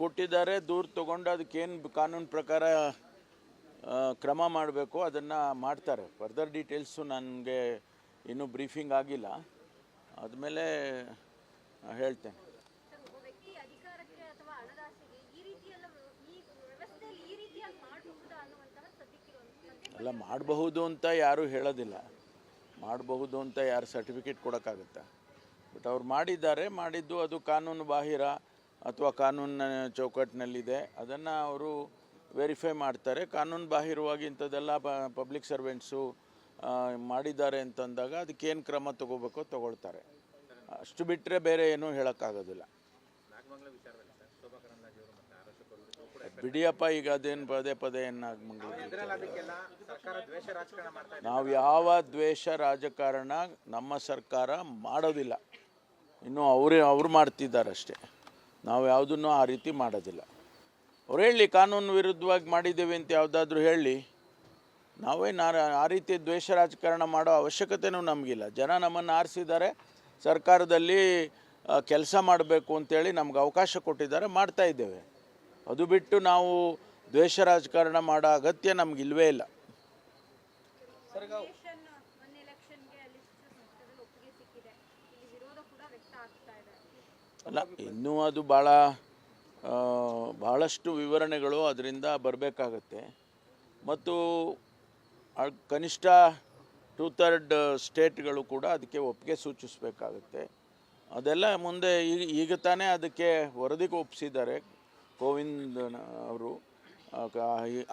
ಕೊಟ್ಟಿದ್ದಾರೆ ದೂರು ತಗೊಂಡು ಅದಕ್ಕೇನು ಕಾನೂನು ಪ್ರಕಾರ ಕ್ರಮ ಮಾಡಬೇಕು ಅದನ್ನು ಮಾಡ್ತಾರೆ. ಫರ್ದರ್ ಡೀಟೇಲ್ಸು ನನಗೆ ಇನ್ನೂ ಬ್ರೀಫಿಂಗ್ ಆಗಿಲ್ಲ. ಆದಮೇಲೆ ಹೇಳ್ತೇನೆ. ಅಲ್ಲ ಮಾಡಬಹುದು ಅಂತ ಯಾರೂ ಹೇಳೋದಿಲ್ಲ. ಮಾಡಬಹುದು ಅಂತ ಯಾರು ಸರ್ಟಿಫಿಕೇಟ್ ಕೊಡೋಕ್ಕಾಗುತ್ತಾ? ಬಟ್ ಅವ್ರು ಮಾಡಿದ್ದಾರೆ ಮಾಡಿದ್ದು ಅದು ಕಾನೂನು ಬಾಹಿರ. ಅಥವಾ ಕಾನೂನಿನ ಚೌಕಟ್ಟಿನಲ್ಲಿದೆ, ಅದನ್ನು ಅವರು ವೆರಿಫೈ ಮಾಡ್ತಾರೆ. ಕಾನೂನು ಬಾಹಿರವಾಗಿ ಇಂಥದ್ದೆಲ್ಲ ಪಬ್ಲಿಕ್ ಸರ್ವೆಂಟ್ಸು ಮಾಡಿದ್ದಾರೆ ಅಂತಂದಾಗ ಅದಕ್ಕೇನು ಕ್ರಮ ತಗೋಬೇಕೋ ತಗೊಳ್ತಾರೆ. ಅಷ್ಟು ಬಿಟ್ಟರೆ ಬೇರೆ ಏನೂ ಹೇಳೋಕ್ಕಾಗೋದಿಲ್ಲ. ಬಿಡಿಯಪ್ಪ ಈಗ ಅದೇನು ಪದೇ ಪದೇ ಏನಾಗಿ ನಾವು ಯಾವ ದ್ವೇಷ ರಾಜಕಾರಣ ನಮ್ಮ ಸರ್ಕಾರ ಮಾಡೋದಿಲ್ಲ. ಇನ್ನು ಅವರೇ, ಅವ್ರು ಮಾಡ್ತಿದ್ದಾರೆ ಅಷ್ಟೇ ನಾವು ಯಾವುದನ್ನು ಆ ರೀತಿ ಮಾಡೋದಿಲ್ಲ. ಅವ್ರು ಹೇಳಿ, ಕಾನೂನು ವಿರುದ್ಧವಾಗಿ ಮಾಡಿದ್ದೇವೆ ಅಂತ ಯಾವುದಾದ್ರೂ ಹೇಳಿ, ನಾವೇನು ಆ ರೀತಿ ದ್ವೇಷ ರಾಜಕಾರಣ ಮಾಡೋ ಅವಶ್ಯಕತೆಯೂ ನಮಗಿಲ್ಲ. ಜನ ನಮ್ಮನ್ನು ಆರಿಸಿದ್ದಾರೆ, ಸರ್ಕಾರದಲ್ಲಿ ಕೆಲಸ ಮಾಡಬೇಕು ಅಂತೇಳಿ ನಮ್ಗೆ ಅವಕಾಶ ಕೊಟ್ಟಿದ್ದಾರೆ, ಮಾಡ್ತಾ ಇದ್ದೇವೆ. ಅದು ಬಿಟ್ಟು ನಾವು ದ್ವೇಷ ರಾಜಕಾರಣ ಮಾಡೋ ಅಗತ್ಯ ನಮಗಿಲ್ವೇ ಇಲ್ಲ. ಅಲ್ಲ, ಇನ್ನೂ ಅದು ಭಾಳ ಭಾಳಷ್ಟು ವಿವರಣೆಗಳು ಅದರಿಂದ ಬರಬೇಕಾಗತ್ತೆ. ಮತ್ತು ಕನಿಷ್ಠ ಟೂ ಥರ್ಡ್ ಸ್ಟೇಟ್ಗಳು ಕೂಡ ಅದಕ್ಕೆ ಒಪ್ಪಿಗೆ ಸೂಚಿಸಬೇಕಾಗತ್ತೆ. ಅದೆಲ್ಲ ಮುಂದೆ ಈಗ ಈಗ ತಾನೇ ಅದಕ್ಕೆ ವರದಿಗೆ ಒಪ್ಪಿಸಿದ್ದಾರೆ. ಕೋವಿಂದ್ ಅವರು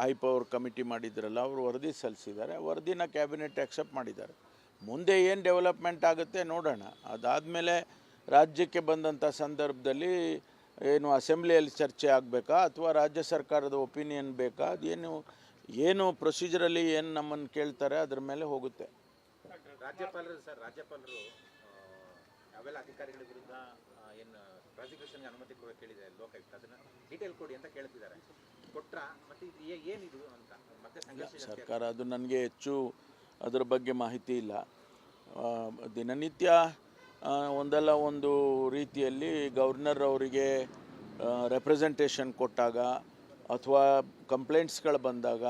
ಹೈ ಪವರ್ ಕಮಿಟಿ ಮಾಡಿದ್ರಲ್ಲ, ಅವರು ವರದಿ ಸಲ್ಲಿಸಿದ್ದಾರೆ. ವರದಿನ ಕ್ಯಾಬಿನೆಟ್ ಆಕ್ಸೆಪ್ಟ್ ಮಾಡಿದ್ದಾರೆ. ಮುಂದೆ ಏನು ಡೆವಲಪ್ಮೆಂಟ್ ಆಗುತ್ತೆ ನೋಡೋಣ. ಅದಾದಮೇಲೆ ರಾಜ್ಯಕ್ಕೆ ಬಂದಂಥ ಸಂದರ್ಭದಲ್ಲಿ ಏನು ಅಸೆಂಬ್ಲಿಯಲ್ಲಿ ಚರ್ಚೆ ಆಗಬೇಕಾ ಅಥವಾ ರಾಜ್ಯ ಸರ್ಕಾರದ ಒಪಿನಿಯನ್ ಬೇಕಾ? ಅದೇನು ಏನು ಪ್ರೊಸೀಜರಲ್ಲಿ ಏನು ನಮ್ಮನ್ನು ಕೇಳ್ತಾರೆ ಅದ್ರ ಮೇಲೆ ಹೋಗುತ್ತೆ. ರಾಜ್ಯಪಾಲರು ಸರ್ ರಾಜ್ಯಪಾಲರು ಅವೆಲ್ಲ ಅಧಿಕಾರಿಗಳ ವಿರುದ್ಧ ಏನು ಪ್ರಾಸಿಕ್ಯೂಷನ್ಗೆ ಅನುಮತಿ ಕೊಡ ಕೇಳಿದೆ ಲೋಕಾಯುಕ್ತ. ಅದನ್ನ ಡೀಟೇಲ್ ಕೊಡಿ ಅಂತ ಕೇಳ್ತಿದ್ದಾರೆ. ಕೊಟ್ರ? ಮತ್ತೆ ಏನಿದು ಅಂತ? ಮತ್ತೆ ಸಂಘರ್ಷ ಸರ್ಕಾರ ಅದು ನನಗೆ ಹೆಚ್ಚು ಅದರ ಬಗ್ಗೆ ಮಾಹಿತಿ ಇಲ್ಲ. ದಿನನಿತ್ಯ ಒಂದಲ್ಲ ಒಂದು ರೀತಿಯಲ್ಲಿ ಗವರ್ನರ್ ಅವರಿಗೆ ರೆಪ್ರೆಸೆಂಟೇಷನ್ ಕೊಟ್ಟಾಗ ಅಥವಾ ಕಂಪ್ಲೇಂಟ್ಸ್ಗಳು ಬಂದಾಗ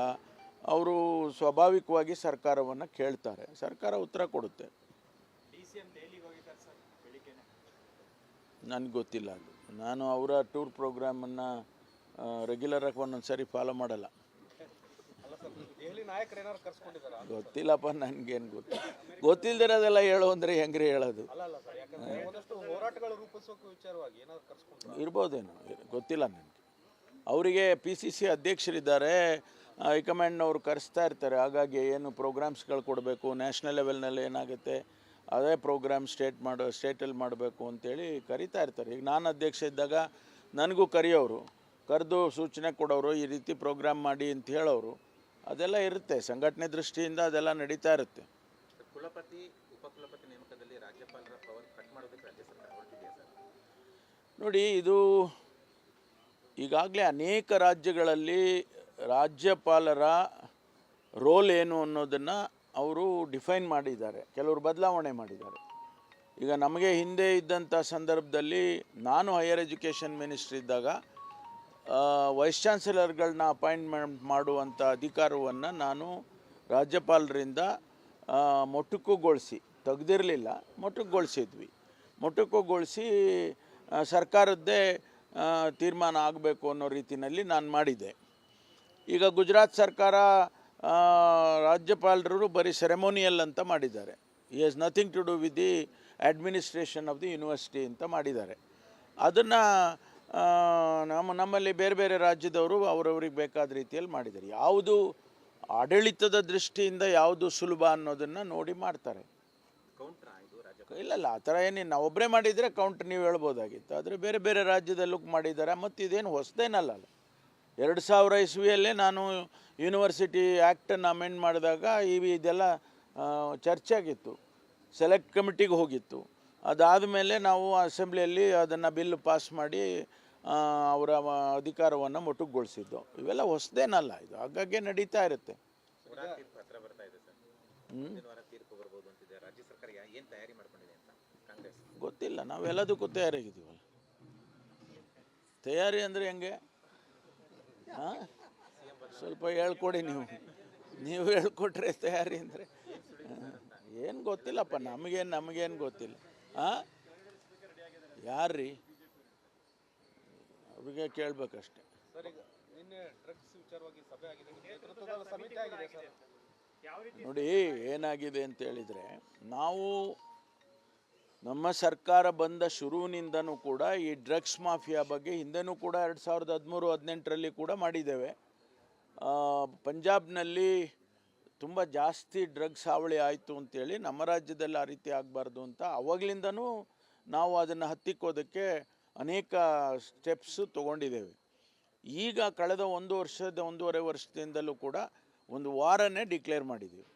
ಅವರು ಸ್ವಾಭಾವಿಕವಾಗಿ ಸರ್ಕಾರವನ್ನು ಕೇಳ್ತಾರೆ. ಸರ್ಕಾರ ಉತ್ತರ ಕೊಡುತ್ತೆ. ನನಗೆ ಗೊತ್ತಿಲ್ಲ ಅದು. ನಾನು ಅವರ ಟೂರ್ ಪ್ರೋಗ್ರಾಮನ್ನು ರೆಗ್ಯುಲರಾಗಿ ಒಂದೊಂದು ಸರಿ ಫಾಲೋ ಮಾಡಲ್ಲ. ಗೊತ್ತಿಲ್ಲಪ್ಪ ನನಗೇನು ಗೊತ್ತು. ಗೊತ್ತಿಲ್ದಿರೋದೆಲ್ಲ ಹೇಳು ಅಂದರೆ ಹೆಂಗ್ರಿ ಹೇಳೋದು? ಇರ್ಬೋದೇನು ಗೊತ್ತಿಲ್ಲ ನನಗೆ. ಅವರಿಗೆ ಪಿ ಸಿ ಸಿ ಅಧ್ಯಕ್ಷರಿದ್ದಾರೆ ಹೈಕಮಾಂಡ್ನವ್ರು ಕರೆಸ್ತಾ ಇರ್ತಾರೆ. ಹಾಗಾಗಿ ಏನು ಪ್ರೋಗ್ರಾಮ್ಸ್ಗಳು ಕೊಡಬೇಕು ನ್ಯಾಷನಲ್ ಲೆವೆಲ್ನಲ್ಲಿ ಏನಾಗುತ್ತೆ ಅದೇ ಪ್ರೋಗ್ರಾಮ್ ಸ್ಟೇಟ್ ಮಾಡೋ ಸ್ಟೇಟಲ್ಲಿ ಮಾಡಬೇಕು ಅಂತೇಳಿ ಕರಿತಾ ಇರ್ತಾರೆ. ಈಗ ನಾನು ಅಧ್ಯಕ್ಷ ಇದ್ದಾಗ ನನಗೂ ಕರೆಯೋರು ಕರೆದು ಸೂಚನೆ ಕೊಡೋರು ಈ ರೀತಿ ಪ್ರೋಗ್ರಾಮ್ ಮಾಡಿ ಅಂತ ಹೇಳೋರು. ಅದೆಲ್ಲ ಇರುತ್ತೆ. ಸಂಘಟನೆ ದೃಷ್ಟಿಯಿಂದ ಅದೆಲ್ಲ ನಡೀತಾ ಇರುತ್ತೆ. ಕುಲಪತಿ ಉಪಕುಲಪತಿ ನೇಮಕದಲ್ಲಿ ರಾಜ್ಯಪಾಲರ ಪವರ್ ಕಟ್ ಮಾಡೋದಕ್ಕೆ ರಾಜ್ಯ ಸರ್ಕಾರ ಹೊರಟಿದೆಯಾ ಸರ್? ನೋಡಿ ಇದು ಈಗಾಗಲೇ ಅನೇಕ ರಾಜ್ಯಗಳಲ್ಲಿ ರಾಜ್ಯಪಾಲರ ರೋಲ್ ಏನು ಅನ್ನೋದನ್ನು ಅವರು ಡಿಫೈನ್ ಮಾಡಿದ್ದಾರೆ. ಕೆಲವರು ಬದಲಾವಣೆ ಮಾಡಿದ್ದಾರೆ. ಈಗ ನಮಗೆ ಹಿಂದೆ ಇದ್ದಂಥ ಸಂದರ್ಭದಲ್ಲಿ ನಾನು ಹೈಯರ್ ಎಜುಕೇಷನ್ ಮಿನಿಸ್ಟ್ರ್ ಇದ್ದಾಗ ವೈಸ್ ಚಾನ್ಸಲರ್ಗಳನ್ನ ಅಪಾಯಿಂಟ್ಮೆಂಟ್ ಮಾಡುವಂಥ ಅಧಿಕಾರವನ್ನು ನಾನು ರಾಜ್ಯಪಾಲರಿಂದ ಮೊಟಕುಗೊಳಿಸಿ, ತೆಗೆದಿರಲಿಲ್ಲ, ಮೊಟಕುಗೊಳಿಸಿದ್ವಿ. ಮೊಟಕುಗೊಳಿಸಿ ಸರ್ಕಾರದ್ದೇ ತೀರ್ಮಾನ ಆಗಬೇಕು ಅನ್ನೋ ರೀತಿಯಲ್ಲಿ ನಾನು ಮಾಡಿದೆ ಈಗ ಗುಜರಾತ್ ಸರ್ಕಾರ ರಾಜ್ಯಪಾಲರು ಬರೀ ಸೆರೆಮೋನಿಯಲ್ ಅಂತ ಮಾಡಿದ್ದಾರೆ. ಈ has nothing to do with the administration of the university ಅಂತ ಮಾಡಿದ್ದಾರೆ. ಅದನ್ನು ನಮ್ಮ ನಮ್ಮಲ್ಲಿ ಬೇರೆ ಬೇರೆ ರಾಜ್ಯದವರು ಅವರವ್ರಿಗೆ ಬೇಕಾದ ರೀತಿಯಲ್ಲಿ ಮಾಡಿದ್ದಾರೆ. ಯಾವುದು ಆಡಳಿತದ ದೃಷ್ಟಿಯಿಂದ ಯಾವುದು ಸುಲಭ ಅನ್ನೋದನ್ನು ನೋಡಿ ಮಾಡ್ತಾರೆ. ಇಲ್ಲ ಇಲ್ಲ, ಆ ಥರ ಏನಿಲ್ಲ. ಒಬ್ಬರೇ ಮಾಡಿದರೆ ಕೌಂಟ್ ನೀವು ಹೇಳ್ಬೋದಾಗಿತ್ತು. ಆದರೆ ಬೇರೆ ಬೇರೆ ರಾಜ್ಯದಲ್ಲೂ ಮಾಡಿದ್ದಾರೆ. ಮತ್ತು ಇದೇನು ಹೊಸದೇನಲ್ಲ ಎರಡು ಸಾವಿರ ಇಸ್ವಿಯಲ್ಲೇ ನಾನು ಯೂನಿವರ್ಸಿಟಿ ಆ್ಯಕ್ಟನ್ನು ಅಮೆಂಡ್ ಮಾಡಿದಾಗ ಈ ಇದೆಲ್ಲ ಚರ್ಚೆ ಆಗಿತ್ತು. ಸೆಲೆಕ್ಟ್ ಕಮಿಟಿಗೆ ಹೋಗಿತ್ತು. ಅದಾದಮೇಲೆ ನಾವು ಅಸೆಂಬ್ಲಿಯಲ್ಲಿ ಅದನ್ನು ಬಿಲ್ ಪಾಸ್ ಮಾಡಿ ಅವರ ಅಧಿಕಾರವನ್ನು ಮೊಟಕುಗೊಳಿಸಿದ್ದು. ಇವೆಲ್ಲ ಹೊಸದೇನಲ್ಲ, ಇದು ಆಗಾಗ್ಗೆ ನಡೀತಾ ಇರುತ್ತೆ. ಗೊತ್ತಿಲ್ಲ ನಾವೆಲ್ಲದಕ್ಕೂ ತಯಾರಾಗಿದ್ದೀವಲ್ಲ. ತಯಾರಿ ಅಂದರೆ ಹೆಂಗೆ? ಹಾಂ? ಸ್ವಲ್ಪ ಹೇಳ್ಕೊಡಿ ನೀವು. ನೀವು ಹೇಳ್ಕೊಟ್ರೆ ತಯಾರಿ ಅಂದರೆ ಏನು ಗೊತ್ತಿಲ್ಲಪ್ಪ, ನಮಗೇನು ನಮಗೇನು ಗೊತ್ತಿಲ್ಲ. ಹಾಂ ಯಾರ್ರೀ? ಅವ್ರಿಗೆ ಕೇಳಬೇಕಷ್ಟೆ. ಸರ್ ಈಗ ನಿನ್ನೆ ಡ್ರಗ್ಸ್ ವಿಚಾರವಾಗಿ ಸಭೆ ಆಗಿದೆ. ನಿಮ್ಮ ಸಮಿತಿ ಆಗಿದೆ ಸರ್. ನೋಡಿ ಏನಾಗಿದೆ ಅಂತ ಹೇಳಿದರೆ ನಾವು ನಮ್ಮ ಸರ್ಕಾರ ಬಂದ ಶುರುವಿನಿಂದನೂ ಕೂಡ ಈ ಡ್ರಗ್ಸ್ ಮಾಫಿಯಾ ಬಗ್ಗೆ ಹಿಂದೆನೂ ಕೂಡ ಎರಡು ಸಾವಿರದ ಹದಿಮೂರು ಹದಿನೆಂಟರಲ್ಲಿ ಕೂಡ ಮಾಡಿದ್ದೇವೆ. ಪಂಜಾಬ್ನಲ್ಲಿ ತುಂಬ ಜಾಸ್ತಿ ಡ್ರಗ್ಸ್ ಹಾವಳಿ ಆಯಿತು ಅಂತೇಳಿ ನಮ್ಮ ರಾಜ್ಯದಲ್ಲಿ ಆ ರೀತಿ ಆಗಬಾರ್ದು ಅಂತ ಅವಾಗಲಿಂದನೂ ನಾವು ಅದನ್ನು ಹತ್ತಿಕ್ಕೋದಕ್ಕೆ ಅನೇಕ ಸ್ಟೆಪ್ಸು ತೊಗೊಂಡಿದ್ದೇವೆ. ಈಗ ಕಳೆದ ಒಂದು ವರ್ಷದ ಒಂದೂವರೆ ವರ್ಷದಿಂದಲೂ ಕೂಡ ಒಂದು ವಾರನೇ ಡಿಕ್ಲೇರ್ ಮಾಡಿದ್ದೀವಿ.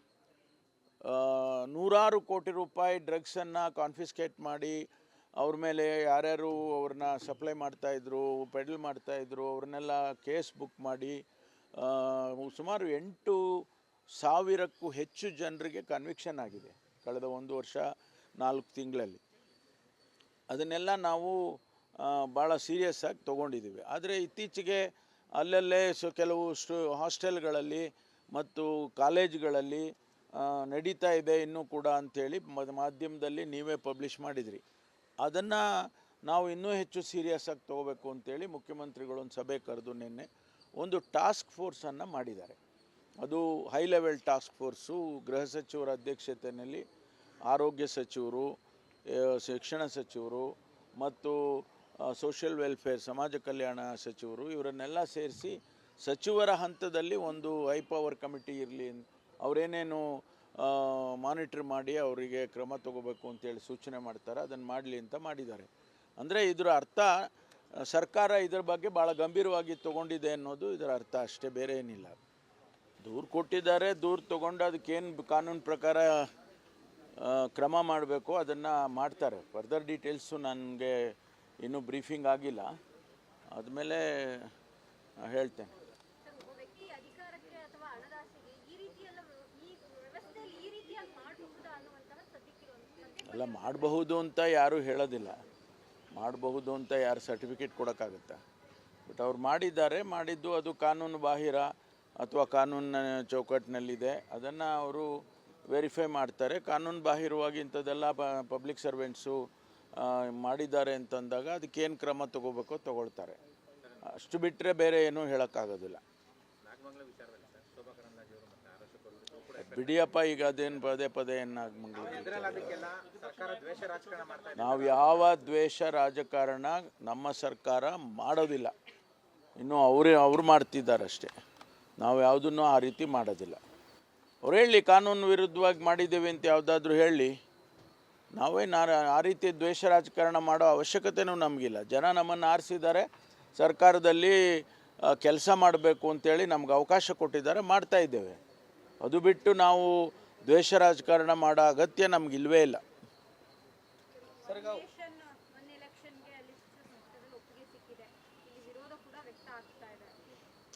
ನೂರಾರು ಕೋಟಿ ರೂಪಾಯಿ ಡ್ರಗ್ಸನ್ನು ಕಾನ್ಫಿಸ್ಕೇಟ್ ಮಾಡಿ ಅವ್ರ ಮೇಲೆ ಯಾರ್ಯಾರು ಅವ್ರನ್ನ ಸಪ್ಲೈ ಮಾಡ್ತಾಯಿದ್ರು ಪೆಡಲ್ ಮಾಡ್ತಾಯಿದ್ರು ಅವ್ರನ್ನೆಲ್ಲ ಕೇಸ್ ಬುಕ್ ಮಾಡಿ ಸುಮಾರು ಎಂಟು ಸಾವಿರಕ್ಕೂ ಹೆಚ್ಚು ಜನರಿಗೆ ಕನ್ವಿಕ್ಷನ್ ಆಗಿದೆ ಕಳೆದ ಒಂದು ವರ್ಷ ನಾಲ್ಕು ತಿಂಗಳಲ್ಲಿ. ಅದನ್ನೆಲ್ಲ ನಾವು ಭಾಳ ಸೀರಿಯಸ್ ಆಗಿ ತೊಗೊಂಡಿದ್ದೀವಿ. ಆದರೆ ಇತ್ತೀಚೆಗೆ ಅಲ್ಲಲ್ಲೇ ಸೊ, ಕೆಲವು ಸ್ಟು, ಹಾಸ್ಟೆಲ್ಗಳಲ್ಲಿ ಮತ್ತು ಕಾಲೇಜ್ಗಳಲ್ಲಿ ನಡೀತಾ ಇದೆ ಇನ್ನೂ ಕೂಡ ಅಂಥೇಳಿ ಮದ್- ಮಾಧ್ಯಮದಲ್ಲಿ ನೀವೇ ಪಬ್ಲಿಷ್ ಮಾಡಿದ್ರಿ. ಅದನ್ನು ನಾವು ಇನ್ನೂ ಹೆಚ್ಚು ಸೀರಿಯಸ್ ಆಗಿ ತೊಗೋಬೇಕು ಅಂತೇಳಿ ಮುಖ್ಯಮಂತ್ರಿಗಳೊಂದು ಸಭೆ ಕರೆದು ನಿನ್ನೆ ಒಂದು ಟಾಸ್ಕ್ ಫೋರ್ಸನ್ನು ಮಾಡಿದ್ದಾರೆ. ಅದು ಹೈ ಲೆವೆಲ್ ಟಾಸ್ಕ್ ಫೋರ್ಸು ಗೃಹ ಸಚಿವರ ಅಧ್ಯಕ್ಷತೆಯಲ್ಲಿ ಆರೋಗ್ಯ ಸಚಿವರು ಶಿಕ್ಷಣ ಸಚಿವರು ಮತ್ತು ಸೋಷಿಯಲ್ ವೆಲ್ಫೇರ್ ಸಮಾಜ ಕಲ್ಯಾಣ ಸಚಿವರು ಇವರನ್ನೆಲ್ಲ ಸೇರಿಸಿ ಸಚಿವರ ಹಂತದಲ್ಲಿ ಒಂದು ಹೈ ಪವರ್ ಕಮಿಟಿ ಇರಲಿ ಅವರೇನೇನು ಮಾನಿಟ್ರ್ ಮಾಡಿ ಅವರಿಗೆ ಕ್ರಮ ತಗೋಬೇಕು ಅಂತೇಳಿ ಸೂಚನೆ ಮಾಡ್ತಾರೆ, ಅದನ್ನು ಮಾಡಲಿ ಅಂತ ಮಾಡಿದ್ದಾರೆ. ಅಂದರೆ ಇದರ ಅರ್ಥ, ಸರ್ಕಾರ ಇದರ ಬಗ್ಗೆ ಭಾಳ ಗಂಭೀರವಾಗಿ ತಗೊಂಡಿದೆ ಅನ್ನೋದು ಇದರ ಅರ್ಥ ಅಷ್ಟೇ ಬೇರೆ ಏನಿಲ್ಲ ದೂರು ಕೊಟ್ಟಿದ್ದಾರೆ ದೂರು ತಗೊಂಡು ಅದಕ್ಕೇನು ಕಾನೂನು ಪ್ರಕಾರ ಕ್ರಮ ಮಾಡಬೇಕು ಅದನ್ನು ಮಾಡ್ತಾರೆ. ಫರ್ದರ್ ಡೀಟೇಲ್ಸು ನನಗೆ ಇನ್ನೂ ಬ್ರೀಫಿಂಗ್ ಆಗಿಲ್ಲ. ಆದಮೇಲೆ ಹೇಳ್ತೇನೆ. ಅಲ್ಲ ಮಾಡಬಹುದು ಅಂತ ಯಾರೂ ಹೇಳೋದಿಲ್ಲ. ಮಾಡಬಹುದು ಅಂತ ಯಾರು ಸರ್ಟಿಫಿಕೇಟ್ ಕೊಡೋಕ್ಕಾಗತ್ತಾ? ಬಟ್ ಅವ್ರು ಮಾಡಿದ್ದಾರೆ ಮಾಡಿದ್ದು ಅದು ಕಾನೂನು ಬಾಹಿರ. ಅಥವಾ ಕಾನೂನಿನ ಚೌಕಟ್ಟಿನಲ್ಲಿದೆ ಅದನ್ನು ಅವರು ವೆರಿಫೈ ಮಾಡ್ತಾರೆ. ಕಾನೂನು ಬಾಹಿರವಾಗಿ ಇಂಥದ್ದೆಲ್ಲ ಪಬ್ಲಿಕ್ ಸರ್ವೆಂಟ್ಸು ಮಾಡಿದ್ದಾರೆ ಅಂತಂದಾಗ ಅದಕ್ಕೇನು ಕ್ರಮ ತಗೋಬೇಕೋ ತಗೊಳ್ತಾರೆ. ಅಷ್ಟು ಬಿಟ್ಟರೆ ಬೇರೆ ಏನೂ ಹೇಳೋಕ್ಕಾಗೋದಿಲ್ಲ. ಬಿಡಿಯಪ್ಪ ಈಗ ಅದೇನು ಪದೇ ಪದೇ ಏನಾಗ್ಮಂಗ್ಳೂರು ನಾವು ಯಾವ ದ್ವೇಷ ರಾಜಕಾರಣ ನಮ್ಮ ಸರ್ಕಾರ ಮಾಡೋದಿಲ್ಲ. ಇನ್ನು ಅವರೇ ಅವ್ರು ಮಾಡ್ತಿದ್ದಾರೆ ಅಷ್ಟೇ. ನಾವು ಯಾವುದನ್ನು ಆ ರೀತಿ ಮಾಡೋದಿಲ್ಲ. ಅವ್ರು ಹೇಳಿ, ಕಾನೂನು ವಿರುದ್ಧವಾಗಿ ಮಾಡಿದ್ದೇವೆ ಅಂತ ಯಾವುದಾದ್ರೂ ಹೇಳಿ, ನಾವೇ ನಾ ಆ ರೀತಿ ದ್ವೇಷ ರಾಜಕಾರಣ ಮಾಡೋ ಅವಶ್ಯಕತೆನೂ ನಮಗಿಲ್ಲ. ಜನ ನಮ್ಮನ್ನು ಆರಿಸಿದ್ದಾರೆ, ಸರ್ಕಾರದಲ್ಲಿ ಕೆಲಸ ಮಾಡಬೇಕು ಅಂತೇಳಿ ನಮ್ಗೆ ಅವಕಾಶ ಕೊಟ್ಟಿದ್ದಾರೆ, ಮಾಡ್ತಾ ಇದ್ದೇವೆ. ಅದು ಬಿಟ್ಟು ನಾವು ದ್ವೇಷ ರಾಜಕಾರಣ ಮಾಡೋ ಅಗತ್ಯ ನಮಗಿಲ್ವೇ ಇಲ್ಲ ಸರ್ ಈಗ ಎಲೆಕ್ಷನ್ ಮೊನ್ನೆ ಎಲೆಕ್ಷನ್ಗೆ ಅಲ್ಲಿ ಸಂಸ್ಥೆದಲ್ಲಿ ಒಪ್ಪಿಗೆ ಸಿಕ್ಕಿದೆ ಇಲ್ಲಿ ವಿರೋಧ ಕೂಡ ವ್ಯಕ್ತ ಆಗ್ತಾ ಇದೆ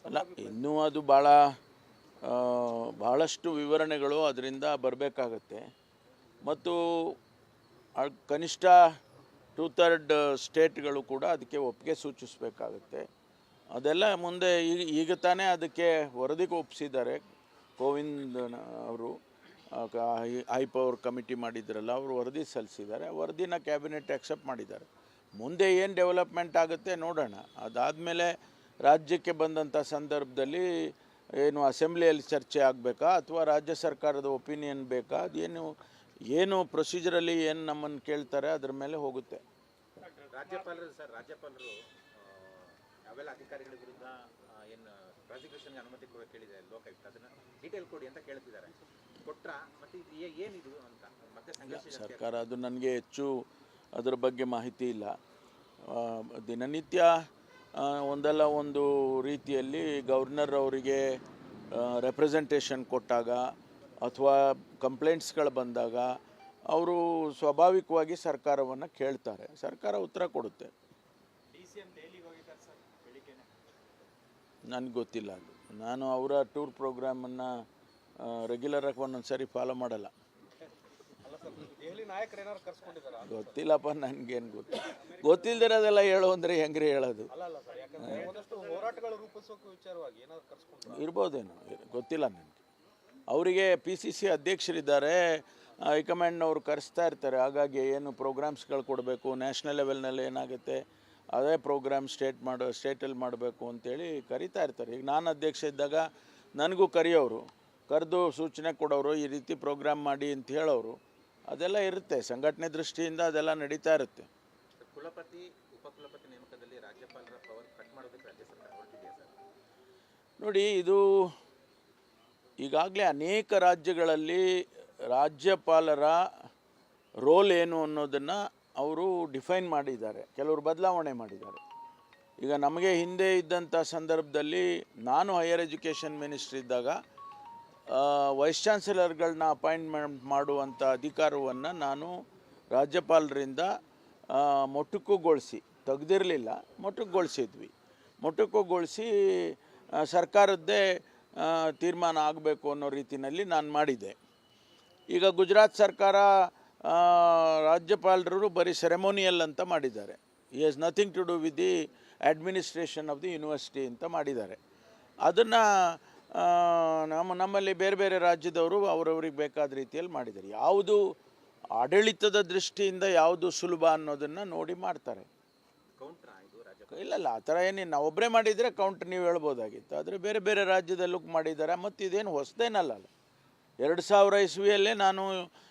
ಅಲ್ಲ, ಇನ್ನೂ ಅದು ಭಾಳ ಭಾಳಷ್ಟು ವಿವರಣೆಗಳು ಅದರಿಂದ ಬರಬೇಕಾಗತ್ತೆ. ಮತ್ತು ಕನಿಷ್ಠ ಟೂ ಥರ್ಡ್ ಸ್ಟೇಟ್ಗಳು ಕೂಡ ಅದಕ್ಕೆ ಒಪ್ಪಿಗೆ ಸೂಚಿಸಬೇಕಾಗತ್ತೆ. ಅದೆಲ್ಲ ಮುಂದೆ ಈಗ ಈಗ ತಾನೇ ಅದಕ್ಕೆ ವರದಿಗೆ ಒಪ್ಪಿಸಿದ್ದಾರೆ. ಕೋವಿಂದ್ ಅವರು ಹೈ ಪವರ್ ಕಮಿಟಿ ಮಾಡಿದ್ರಲ್ಲ, ಅವರು ವರದಿ ಸಲ್ಲಿಸಿದ್ದಾರೆ. ವರದಿನ ಕ್ಯಾಬಿನೆಟ್ ಆಕ್ಸೆಪ್ಟ್ ಮಾಡಿದ್ದಾರೆ. ಮುಂದೆ ಏನು ಡೆವಲಪ್ಮೆಂಟ್ ಆಗುತ್ತೆ ನೋಡೋಣ. ಅದಾದಮೇಲೆ ರಾಜ್ಯಕ್ಕೆ ಬಂದಂಥ ಸಂದರ್ಭದಲ್ಲಿ ಏನು ಅಸೆಂಬ್ಲಿಯಲ್ಲಿ ಚರ್ಚೆ ಆಗಬೇಕಾ ಅಥವಾ ರಾಜ್ಯ ಸರ್ಕಾರದ ಒಪಿನಿಯನ್ ಬೇಕಾ? ಅದೇನು ಏನು ಪ್ರೊಸೀಜರಲ್ಲಿ ಏನು ನಮ್ಮನ್ನು ಕೇಳ್ತಾರೆ ಅದ್ರ ಮೇಲೆ ಹೋಗುತ್ತೆ. ರಾಜ್ಯಪಾಲರು ಸರ್ ರಾಜ್ಯಪಾಲರು ಅವೆಲ್ಲ ಯಾವೆಲ್ಲ ಅಧಿಕಾರಿಗಳ ವಿರುದ್ಧ ಏನು ಪ್ರಾಸಿಕ್ಯೂಷನ್ಗೆ ಅನುಮತಿ ಕೊಡೋ ಕೇಳಿದೆ ಲೋಕಾಯುಕ್ತ? ಅದನ್ನ ಡೀಟೇಲ್ ಕೊಡಿ ಅಂತ ಕೇಳ್ತಿದ್ದಾರೆ. ಕೊಟ್ರ? ಮತ್ತೆ ಏನಿದು ಅಂತ? ಮತ್ತೆ ಸಂಘರ್ಷ ಸರ್ಕಾರ ಅದು ನನಗೆ ಹೆಚ್ಚು ಅದರ ಬಗ್ಗೆ ಮಾಹಿತಿ ಇಲ್ಲ. ದಿನನಿತ್ಯ ಒಂದಲ್ಲ ಒಂದು ರೀತಿಯಲ್ಲಿ ಗವರ್ನರ್ ಅವರಿಗೆ ರೆಪ್ರೆಸೆಂಟೇಷನ್ ಕೊಟ್ಟಾಗ ಅಥವಾ ಕಂಪ್ಲೇಂಟ್ಸ್ಗಳು ಬಂದಾಗ ಅವರು ಸ್ವಾಭಾವಿಕವಾಗಿ ಸರ್ಕಾರವನ್ನು ಕೇಳ್ತಾರೆ. ಸರ್ಕಾರ ಉತ್ತರ ಕೊಡುತ್ತೆ. ನನಗೆ ಗೊತ್ತಿಲ್ಲ ಅದು. ನಾನು ಅವರ ಟೂರ್ ಪ್ರೋಗ್ರಾಮನ್ನು ರೆಗ್ಯುಲರಾಗಿ ಒಂದೊಂದು ಸಾರಿ ಫಾಲೋ ಮಾಡಲ್ಲ. ಗೊತ್ತಿಲ್ಲಪ್ಪ ನನಗೇನು ಗೊತ್ತು. ಗೊತ್ತಿಲ್ದಿರೋದೆಲ್ಲ ಹೇಳು ಅಂದರೆ ಹೆಂಗ್ರಿ ಹೇಳೋದು? ಇರ್ಬೋದೇನೋ ಗೊತ್ತಿಲ್ಲ ನನಗೆ. ಅವರಿಗೆ ಪಿ ಸಿ ಸಿ ಅಧ್ಯಕ್ಷರಿದ್ದಾರೆ ಹೈಕಮಾಂಡ್ನವ್ರು ಕರೆಸ್ತಾ ಇರ್ತಾರೆ. ಹಾಗಾಗಿ ಏನು ಪ್ರೋಗ್ರಾಮ್ಸ್ಗಳು ಕೊಡಬೇಕು ನ್ಯಾಷನಲ್ ಲೆವೆಲ್ನಲ್ಲಿ ಏನಾಗುತ್ತೆ ಅದೇ ಪ್ರೋಗ್ರಾಮ್ ಸ್ಟೇಟ್ ಮಾಡೋ ಸ್ಟೇಟಲ್ಲಿ ಮಾಡಬೇಕು ಅಂತೇಳಿ ಕರಿತಾ ಇರ್ತಾರೆ. ಈಗ ನಾನು ಅಧ್ಯಕ್ಷ ಇದ್ದಾಗ ನನಗೂ ಕರೆಯೋರು ಕರೆದು ಸೂಚನೆ ಕೊಡೋರು ಈ ರೀತಿ ಪ್ರೋಗ್ರಾಮ್ ಮಾಡಿ ಅಂತ ಹೇಳೋರು. ಅದೆಲ್ಲ ಇರುತ್ತೆ. ಸಂಘಟನೆ ದೃಷ್ಟಿಯಿಂದ ಅದೆಲ್ಲ ನಡೀತಾ ಇರುತ್ತೆ. ಕುಲಪತಿ ಉಪಕುಲಪತಿ ನೇಮಕದಲ್ಲಿ ರಾಜ್ಯಪಾಲರ ಪವರ್ ಕಟ್ ಮಾಡೋದಕ್ಕೆ ರಾಜ್ಯ ಸರ್ಕಾರ ಹೊರಟಿದೆಯಾ ಸರ್? ನೋಡಿ ಇದು ಈಗಾಗಲೇ ಅನೇಕ ರಾಜ್ಯಗಳಲ್ಲಿ ರಾಜ್ಯಪಾಲರ ರೋಲ್ ಏನು ಅನ್ನೋದನ್ನು ಅವರು ಡಿಫೈನ್ ಮಾಡಿದ್ದಾರೆ. ಕೆಲವರು ಬದಲಾವಣೆ ಮಾಡಿದ್ದಾರೆ. ಈಗ ನಮಗೆ ಹಿಂದೆ ಇದ್ದಂಥ ಸಂದರ್ಭದಲ್ಲಿ ನಾನು ಹೈಯರ್ ಎಜುಕೇಷನ್ ಮಿನಿಸ್ಟ್ರ್ ಇದ್ದಾಗ ವೈಸ್ ಚಾನ್ಸಲರ್ಗಳನ್ನ ಅಪಾಯಿಂಟ್ಮೆಂಟ್ ಮಾಡುವಂಥ ಅಧಿಕಾರವನ್ನು ನಾನು ರಾಜ್ಯಪಾಲರಿಂದ ಮೊಟಕುಗೊಳಿಸಿ, ತೆಗೆದಿರಲಿಲ್ಲ, ಮೊಟಕುಗೊಳಿಸಿದ್ವಿ. ಮೊಟಕುಗೊಳಿಸಿ ಸರ್ಕಾರದ್ದೇ ತೀರ್ಮಾನ ಆಗಬೇಕು ಅನ್ನೋ ರೀತಿಯಲ್ಲಿ ನಾನು ಮಾಡಿದೆ ಈಗ ಗುಜರಾತ್ ಸರ್ಕಾರ ರಾಜ್ಯಪಾಲರು ಬರೀ ಸೆರೆಮೋನಿಯಲ್ ಅಂತ ಮಾಡಿದ್ದಾರೆ. ಈ has nothing to do with the administration of the university ಅಂತ ಮಾಡಿದ್ದಾರೆ. ಅದನ್ನು ನಮ್ಮ ನಮ್ಮಲ್ಲಿ ಬೇರೆ ಬೇರೆ ರಾಜ್ಯದವರು ಅವರವ್ರಿಗೆ ಬೇಕಾದ ರೀತಿಯಲ್ಲಿ ಮಾಡಿದ್ದಾರೆ. ಯಾವುದು ಆಡಳಿತದ ದೃಷ್ಟಿಯಿಂದ ಯಾವುದು ಸುಲಭ ಅನ್ನೋದನ್ನು ನೋಡಿ ಮಾಡ್ತಾರೆ. ಇಲ್ಲ ಇಲ್ಲ ಆ ಥರ ಏನಿಲ್ಲ. ನಾವು ಒಬ್ಬರೇ ಮಾಡಿದರೆ ಕೌಂಟ್ ನೀವು ಹೇಳ್ಬೋದಾಗಿತ್ತು. ಆದರೆ ಬೇರೆ ಬೇರೆ ರಾಜ್ಯದಲ್ಲೂ ಮಾಡಿದ್ದಾರೆ. ಮತ್ತು ಇದೇನು ಹೊಸದೇನಲ್ಲ ಎರಡು ಸಾವಿರ ಇಸ್ವಿಯಲ್ಲೇ ನಾನು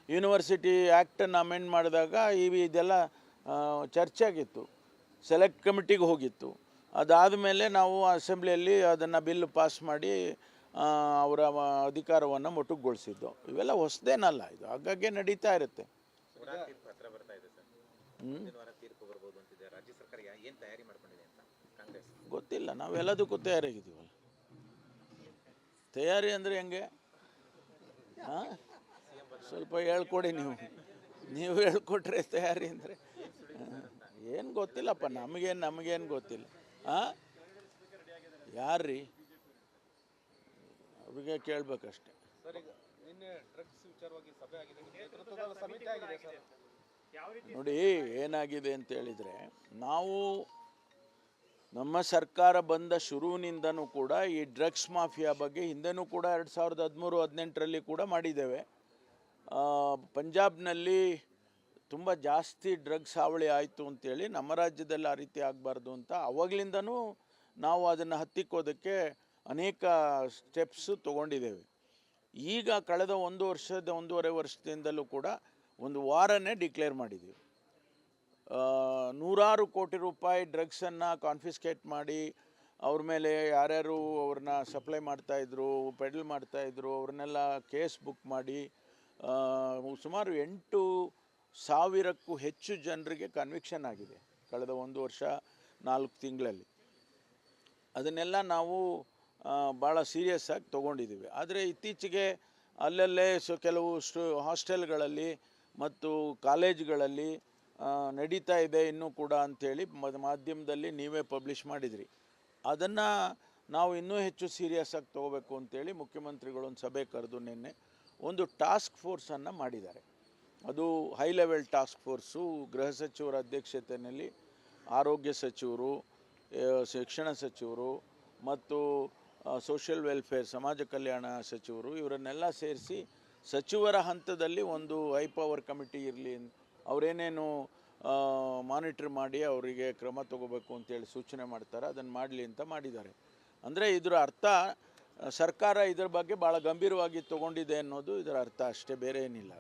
ಯೂನಿವರ್ಸಿಟಿ ಆ್ಯಕ್ಟನ್ನು ಅಮೆಂಡ್ ಮಾಡಿದಾಗ ಈ ಇದೆಲ್ಲ ಚರ್ಚೆ ಆಗಿತ್ತು. ಸೆಲೆಕ್ಟ್ ಕಮಿಟಿಗೆ ಹೋಗಿತ್ತು. ಅದಾದಮೇಲೆ ನಾವು ಅಸೆಂಬ್ಲಿಯಲ್ಲಿ ಅದನ್ನು ಬಿಲ್ ಪಾಸ್ ಮಾಡಿ ಅವರ ಅಧಿಕಾರವನ್ನು ಮೊಟಕುಗೊಳಿಸಿದ್ದು. ಇವೆಲ್ಲ ಹೊಸದೇನಲ್ಲ ಇದು. ಆಗಾಗ್ಗೆ ನಡೀತಾ ಇರುತ್ತೆ. ಗೊತ್ತಿಲ್ಲ. ನಾವೆಲ್ಲದಕ್ಕೂ ತಯಾರಾಗಿದ್ದೀವಲ್ಲ ತಯಾರಿ ಅಂದರೆ ಹೆಂಗೆ? ಹಾಂ ಸ್ವಲ್ಪ ಹೇಳ್ಕೊಡಿ ನೀವು. ನೀವು ಹೇಳ್ಕೊಟ್ರೆ ತಯಾರಿ ಅಂದರೆ ಏನು ಗೊತ್ತಿಲ್ಲಪ್ಪ. ನಮಗೇನು ನಮಗೇನು ಗೊತ್ತಿಲ್ಲ. ಯಾರ್ರೀ? ಅವ್ರಿಗೆ ಕೇಳಬೇಕಷ್ಟೆ. ಸರ್ ಈಗ ನಿನ್ನೆ ಡ್ರಗ್ಸ್ ವಿಚಾರವಾಗಿ ಸಭೆ ಆಗಿದೆ. ನೇತೃತ್ವದ ಸಮಿತಿ ಆಗಿದೆ ಸರ್. ನೋಡಿ ಏನಾಗಿದೆ ಅಂತ ಹೇಳಿದರೆ ನಾವು ನಮ್ಮ ಸರ್ಕಾರ ಬಂದ ಶುರುವಿನಿಂದನೂ ಕೂಡ ಈ ಡ್ರಗ್ಸ್ ಮಾಫಿಯಾ ಬಗ್ಗೆ ಹಿಂದೆನೂ ಕೂಡ ಎರಡು ಸಾವಿರದ ಹದಿಮೂರು ಹದಿನೆಂಟರಲ್ಲಿ ಕೂಡ ಮಾಡಿದ್ದೇವೆ. ಆ, ಪಂಜಾಬ್ನಲ್ಲಿ ತುಂಬ ಜಾಸ್ತಿ ಡ್ರಗ್ಸ್ ಹಾವಳಿ ಆಯಿತು ಅಂತೇಳಿ ನಮ್ಮ ರಾಜ್ಯದಲ್ಲಿ ಆ ರೀತಿ ಆಗಬಾರ್ದು ಅಂತ ಅವಾಗಲಿಂದನೂ ನಾವು ಅದನ್ನು ಹತ್ತಿಕ್ಕೋದಕ್ಕೆ ಅನೇಕ ಸ್ಟೆಪ್ಸು ತೊಗೊಂಡಿದ್ದೇವೆ. ಈಗ ಕಳೆದ ಒಂದು ವರ್ಷದ ಒಂದೂವರೆ ವರ್ಷದಿಂದಲೂ ಕೂಡ ಒಂದು ವಾರನೇ ಡಿಕ್ಲೇರ್ ಮಾಡಿದ್ದೀವಿ. ನೂರಾರು ಕೋಟಿ ರೂಪಾಯಿ ಡ್ರಗ್ಸನ್ನು ಕಾನ್ಫಿಸ್ಕೇಟ್ ಮಾಡಿ ಅವ್ರ ಮೇಲೆ ಯಾರ್ಯಾರು ಅವ್ರನ್ನ ಸಪ್ಲೈ ಮಾಡ್ತಾಯಿದ್ರು ಪೆಡಲ್ ಮಾಡ್ತಾಯಿದ್ರು ಅವ್ರನ್ನೆಲ್ಲ ಕೇಸ್ ಬುಕ್ ಮಾಡಿ ಸುಮಾರು ಎಂಟು ಸಾವಿರಕ್ಕೂ ಹೆಚ್ಚು ಜನರಿಗೆ ಕನ್ವಿಕ್ಷನ್ ಆಗಿದೆ ಕಳೆದ ಒಂದು ವರ್ಷ ನಾಲ್ಕು ತಿಂಗಳಲ್ಲಿ. ಅದನ್ನೆಲ್ಲ ನಾವು ಭಾಳ ಸೀರಿಯಸ್ ಆಗಿ ತೊಗೊಂಡಿದ್ದೀವಿ. ಆದರೆ ಇತ್ತೀಚೆಗೆ ಅಲ್ಲಲ್ಲೇ ಸೊ, ಕೆಲವು ಸ್ಟು, ಹಾಸ್ಟೆಲ್ಗಳಲ್ಲಿ ಮತ್ತು ಕಾಲೇಜ್ಗಳಲ್ಲಿ ನಡೀತಾ ಇದೆ ಇನ್ನೂ ಕೂಡ ಅಂಥೇಳಿ ಮದ್- ಮಾಧ್ಯಮದಲ್ಲಿ ನೀವೇ ಪಬ್ಲಿಷ್ ಮಾಡಿದ್ರಿ. ಅದನ್ನು ನಾವು ಇನ್ನೂ ಹೆಚ್ಚು ಸೀರಿಯಸ್ ಆಗಿ ತೊಗೋಬೇಕು ಅಂತೇಳಿ ಮುಖ್ಯಮಂತ್ರಿಗಳೊಂದು ಸಭೆ ಕರೆದು ನಿನ್ನೆ ಒಂದು ಟಾಸ್ಕ್ ಫೋರ್ಸನ್ನು ಮಾಡಿದ್ದಾರೆ. ಅದು ಹೈ ಲೆವೆಲ್ ಟಾಸ್ಕ್ ಫೋರ್ಸು ಗೃಹ ಸಚಿವರ ಅಧ್ಯಕ್ಷತೆಯಲ್ಲಿ ಆರೋಗ್ಯ ಸಚಿವರು ಶಿಕ್ಷಣ ಸಚಿವರು ಮತ್ತು ಸೋಷಿಯಲ್ ವೆಲ್ಫೇರ್ ಸಮಾಜ ಕಲ್ಯಾಣ ಸಚಿವರು ಇವರನ್ನೆಲ್ಲ ಸೇರಿಸಿ ಸಚಿವರ ಹಂತದಲ್ಲಿ ಒಂದು ಹೈ ಪವರ್ ಕಮಿಟಿ ಇರಲಿ ಅವರೇನೇನು ಮಾನಿಟ್ರ್ ಮಾಡಿ ಅವರಿಗೆ ಕ್ರಮ ತಗೋಬೇಕು ಅಂತೇಳಿ ಸೂಚನೆ ಮಾಡ್ತಾರೆ, ಅದನ್ನು ಮಾಡಲಿ ಅಂತ ಮಾಡಿದ್ದಾರೆ. ಅಂದರೆ ಇದರ ಅರ್ಥ, ಸರ್ಕಾರ ಇದರ ಬಗ್ಗೆ ಭಾಳ ಗಂಭೀರವಾಗಿ ತಗೊಂಡಿದೆ ಅನ್ನೋದು ಇದರ ಅರ್ಥ ಅಷ್ಟೇ ಬೇರೆ ಏನಿಲ್ಲ